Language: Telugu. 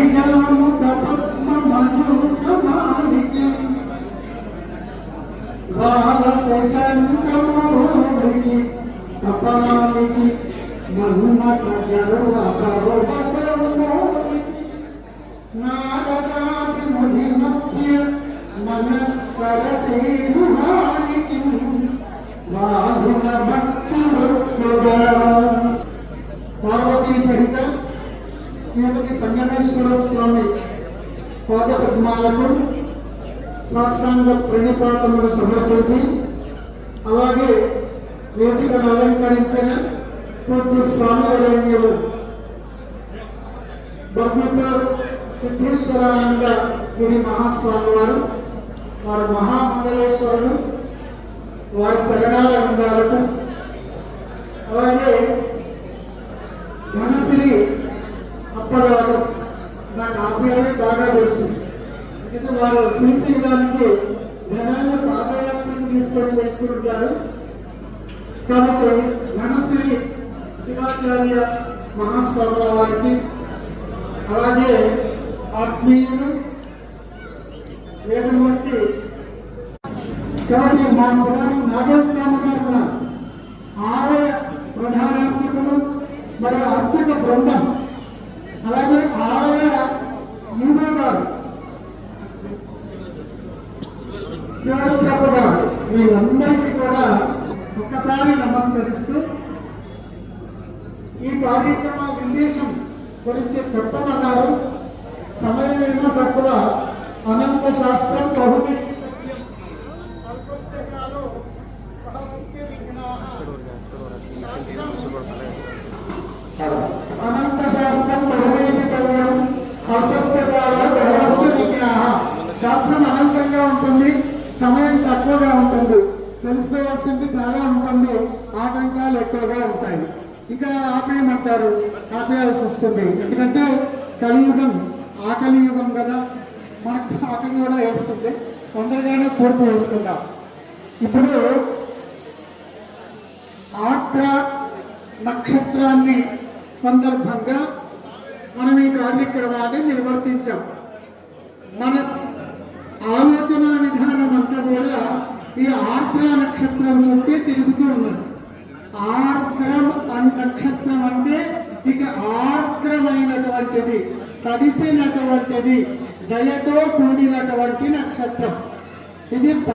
పారిజాముక పద్మమధుకమాలికం బాలశంకమోరికి కపాలికి మన్మథ గర్వ గర్వమోరికి నారదాది ముని సంగమేశ్వర స్వామి పాదపద్మాలకు శాస్త్రాంగ ప్రణిపాతములు సమర్పించి అలాగే వేదికను అలంకరించిన పూజ్య స్వామి వరేణ్యులు బద్రీపూర్ సిద్ధేశ్వరానంద గిరి మహాస్వామి వారు వారు మహామంగళేశ్వరులు వారి చరణాల ఉండాలకు నాకు ఆ బాగా తెలుసు. ఎందుకంటే వారు శ్రీశైలానికి జనాన్ని పాదయాత్రకు తీసుకొని వెళ్తుంటారు కాబట్టి ధనశ్రీ శివాచార్య మహాస్వాముల వారికి అలాగే ఆత్మీయులు వేదమూర్తి కాబట్టి మా పురాణం నాగేశ్వర గారు కూడా ఆలయ ప్రధానార్చకులు మరియు అర్చక బృందం అలాగే ఆలయ ఈవో గారు శివరుద్రప్ప గారు వీళ్ళందరికీ కూడా ఒక్కసారి నమస్కరిస్తూ ఈ కార్యక్రమ విశేషం గురించి చెప్పమన్నారు. సమయం ఏమో తక్కువ. అనంత శాస్త్రం బహువి అనంత శాస్త్రం బహువైపితవ్యం అల్పస్య కాల శాస్త్రం అనంతంగా ఉంటుంది. సమయం తక్కువగా ఉంటుంది. తెలుసుకోవాల్సింది చాలా ఉంటుంది. ఆటంకాలు ఎక్కువగా ఉంటాయి. ఇక ఆపేయమంటారు ఆపేయాల్సి వస్తుంది. ఎందుకంటే కలియుగం ఆకలి యుగం కదా. మనకు ఆకలి కూడా వేస్తుంది. తొందరగానే పూర్తి చేసుకుందాం ఇప్పుడు ఆత్ర నక్షత్రాన్ని సందర్భంగా మనం ఈ కార్యక్రమాన్ని నిర్వర్తించాం. మన ఆమె ఆర్ద్ర నక్షత్రం చుట్టే తిరుగుతూ ఉన్నది. ఆర్ద్రం అన్ నక్షత్రం అంటే ఇక ఆర్ద్రమైనటువంటిది తడిసినటువంటిది దయతో కూడినటువంటి నక్షత్రం. ఇది